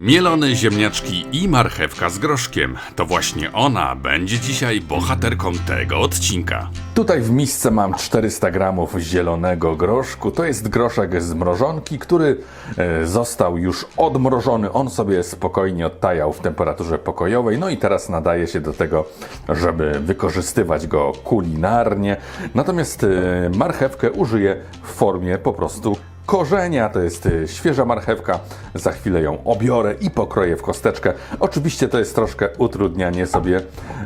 Mielone ziemniaczki i marchewka z groszkiem. To właśnie ona będzie dzisiaj bohaterką tego odcinka. Tutaj w misce mam 400 gramów zielonego groszku. To jest groszek z mrożonki, który e, został już odmrożony. On sobie spokojnie odtajał w temperaturze pokojowej. No i teraz nadaje się do tego, żeby wykorzystywać go kulinarnie. Natomiast e, marchewkę użyję w formie po prostu korzenia, to jest y, świeża marchewka. Za chwilę ją obiorę i pokroję w kosteczkę. Oczywiście to jest troszkę utrudnianie sobie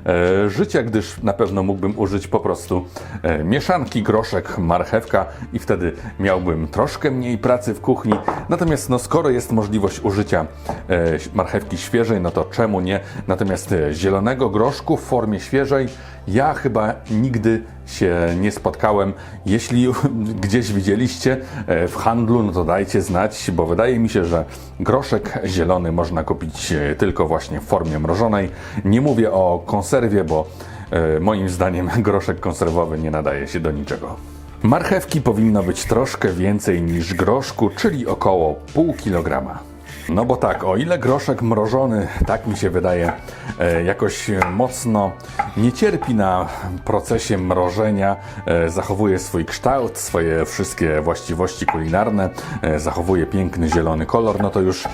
e, życia, gdyż na pewno mógłbym użyć po prostu e, mieszanki groszek, marchewka i wtedy miałbym troszkę mniej pracy w kuchni. Natomiast no, skoro jest możliwość użycia e, marchewki świeżej, no to czemu nie? Natomiast e, zielonego groszku w formie świeżej ja chyba nigdy się nie spotkałem. Jeśli gdzieś widzieliście e, w handlu, no to dajcie znać, bo wydaje mi się, że groszek zielony można kupić e, tylko właśnie w formie mrożonej. Nie mówię o konserwie, bo e, moim zdaniem groszek konserwowy nie nadaje się do niczego. Marchewki powinno być troszkę więcej niż groszku, czyli około pół kilograma. No bo tak, o ile groszek mrożony, tak mi się wydaje, e, jakoś mocno nie cierpi na procesie mrożenia, e, zachowuje swój kształt, swoje wszystkie właściwości kulinarne, e, zachowuje piękny zielony kolor, no to już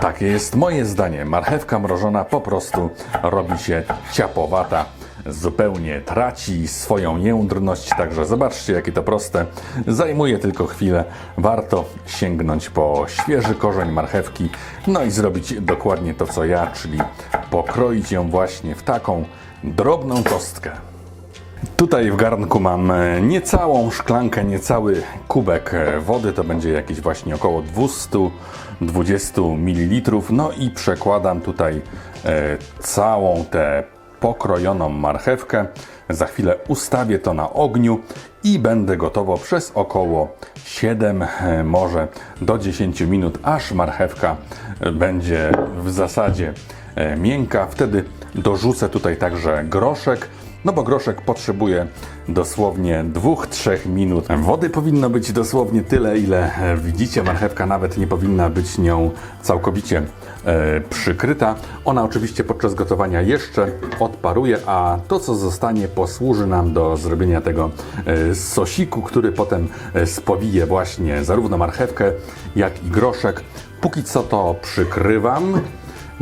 takie jest moje zdanie. Marchewka mrożona po prostu robi się ciapowata zupełnie traci swoją jędrność, także zobaczcie jakie to proste. Zajmuje tylko chwilę. Warto sięgnąć po świeży korzeń marchewki, no i zrobić dokładnie to co ja, czyli pokroić ją właśnie w taką drobną kostkę. Tutaj w garnku mam e, niecałą szklankę, niecały kubek e, wody, to będzie jakieś właśnie około 220 ml. No i przekładam tutaj e, całą tę pokrojoną marchewkę. Za chwilę ustawię to na ogniu i będę gotowo przez około 7, e, może do 10 minut, aż marchewka e, będzie w zasadzie e, miękka. Wtedy dorzucę tutaj także groszek. No bo groszek potrzebuje dosłownie 2-3 minut. Wody powinno być dosłownie tyle, ile e, widzicie. Marchewka nawet nie powinna być nią całkowicie e, przykryta. Ona oczywiście podczas gotowania jeszcze odparuje, a to co zostanie posłuży nam do zrobienia tego e, sosiku, który potem e, spowije właśnie zarówno marchewkę, jak i groszek. Póki co to przykrywam.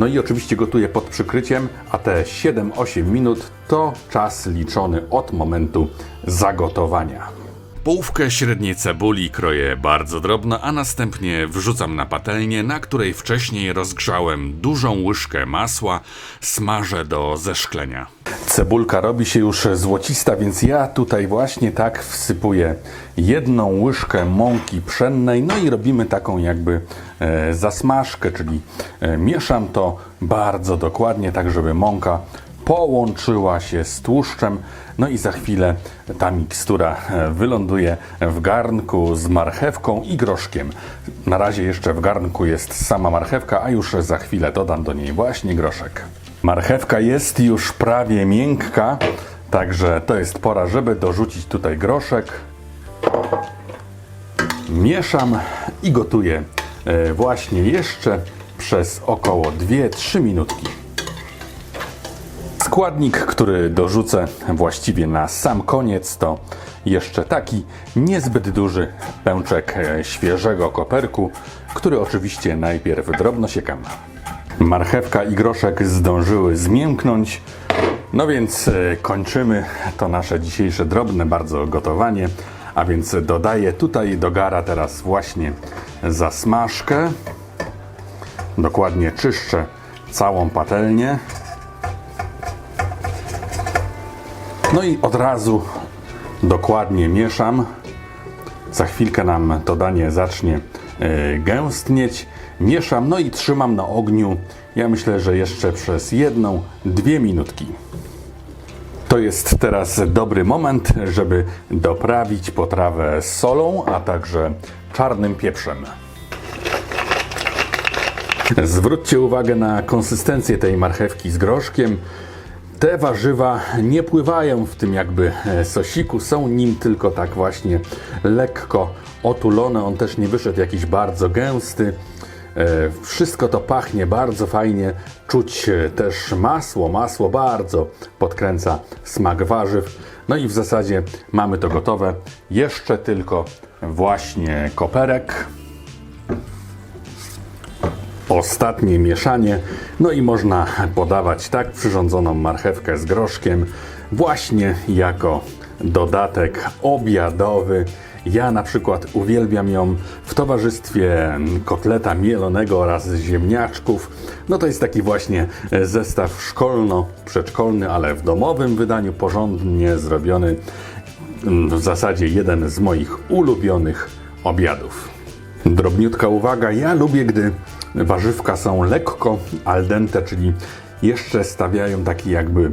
No i oczywiście gotuję pod przykryciem, a te 7-8 minut to czas liczony od momentu zagotowania. Połówkę średniej cebuli kroję bardzo drobno, a następnie wrzucam na patelnię, na której wcześniej rozgrzałem dużą łyżkę masła, smażę do zeszklenia. Cebulka robi się już złocista, więc ja tutaj właśnie tak wsypuję jedną łyżkę mąki pszennej, no i robimy taką jakby e, zasmażkę, czyli e, mieszam to bardzo dokładnie, tak żeby mąka połączyła się z tłuszczem. No i za chwilę ta mikstura e, wyląduje w garnku z marchewką i groszkiem. Na razie jeszcze w garnku jest sama marchewka, a już za chwilę dodam do niej właśnie groszek. Marchewka jest już prawie miękka, także to jest pora, żeby dorzucić tutaj groszek. Mieszam i gotuję e, właśnie jeszcze przez około 2-3 minutki. Składnik, który dorzucę właściwie na sam koniec, to jeszcze taki niezbyt duży pęczek e, świeżego koperku, który oczywiście najpierw drobno siekam. Marchewka i groszek zdążyły zmięknąć, no więc e, kończymy to nasze dzisiejsze drobne bardzo gotowanie. A więc dodaję tutaj do gara teraz właśnie zasmażkę. Dokładnie czyszczę całą patelnię. No i od razu dokładnie mieszam. Za chwilkę nam to danie zacznie e, gęstnieć. Mieszam, no i trzymam na ogniu. Ja myślę, że jeszcze przez jedną, dwie minutki. To jest teraz dobry moment, żeby doprawić potrawę solą, a także czarnym pieprzem. Zwróćcie uwagę na konsystencję tej marchewki z groszkiem. Te warzywa nie pływają w tym jakby e, sosiku, są nim tylko tak właśnie lekko otulone. On też nie wyszedł jakiś bardzo gęsty. E, Wszystko to pachnie bardzo fajnie. Czuć e, też masło. Masło bardzo podkręca smak warzyw. No i w zasadzie mamy to gotowe. Jeszcze tylko właśnie koperek. Ostatnie mieszanie. No i można podawać tak przyrządzoną marchewkę z groszkiem właśnie jako dodatek obiadowy. Ja na przykład uwielbiam ją w towarzystwie kotleta mielonego oraz ziemniaczków. No to jest taki właśnie zestaw szkolno-przedszkolny, ale w domowym wydaniu porządnie zrobiony. W zasadzie jeden z moich ulubionych obiadów. Drobniutka uwaga, ja lubię, gdy warzywka są lekko al dente, czyli jeszcze stawiają taki jakby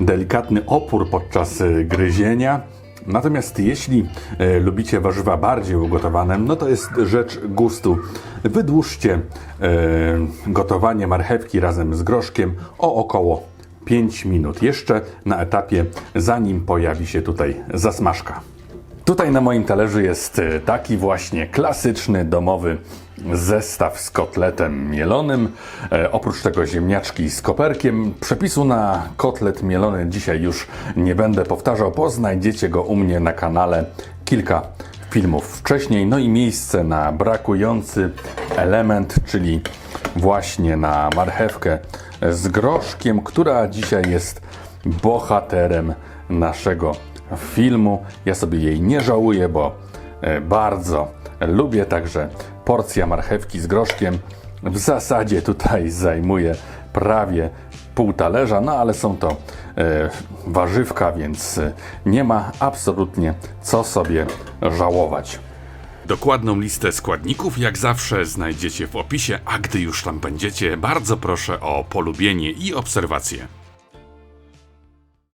delikatny opór podczas e, gryzienia. Natomiast jeśli e, lubicie warzywa bardziej ugotowane, no to jest rzecz gustu. Wydłużcie e, gotowanie marchewki razem z groszkiem o około 5 minut. Jeszcze na etapie, zanim pojawi się tutaj zasmażka. Tutaj na moim talerzu jest taki właśnie klasyczny domowy zestaw z kotletem mielonym. E, oprócz tego ziemniaczki z koperkiem. Przepisu na kotlet mielony dzisiaj już nie będę powtarzał, bo znajdziecie go u mnie na kanale kilka filmów wcześniej. No i miejsce na brakujący element, czyli właśnie na marchewkę z groszkiem, która dzisiaj jest bohaterem naszego filmu. Ja sobie jej nie żałuję, bo e, bardzo lubię. Także porcja marchewki z groszkiem w zasadzie tutaj zajmuje prawie pół talerza, no ale są to e, warzywka, więc e, nie ma absolutnie co sobie żałować. Dokładną listę składników, jak zawsze, znajdziecie w opisie, a gdy już tam będziecie, bardzo proszę o polubienie i obserwację.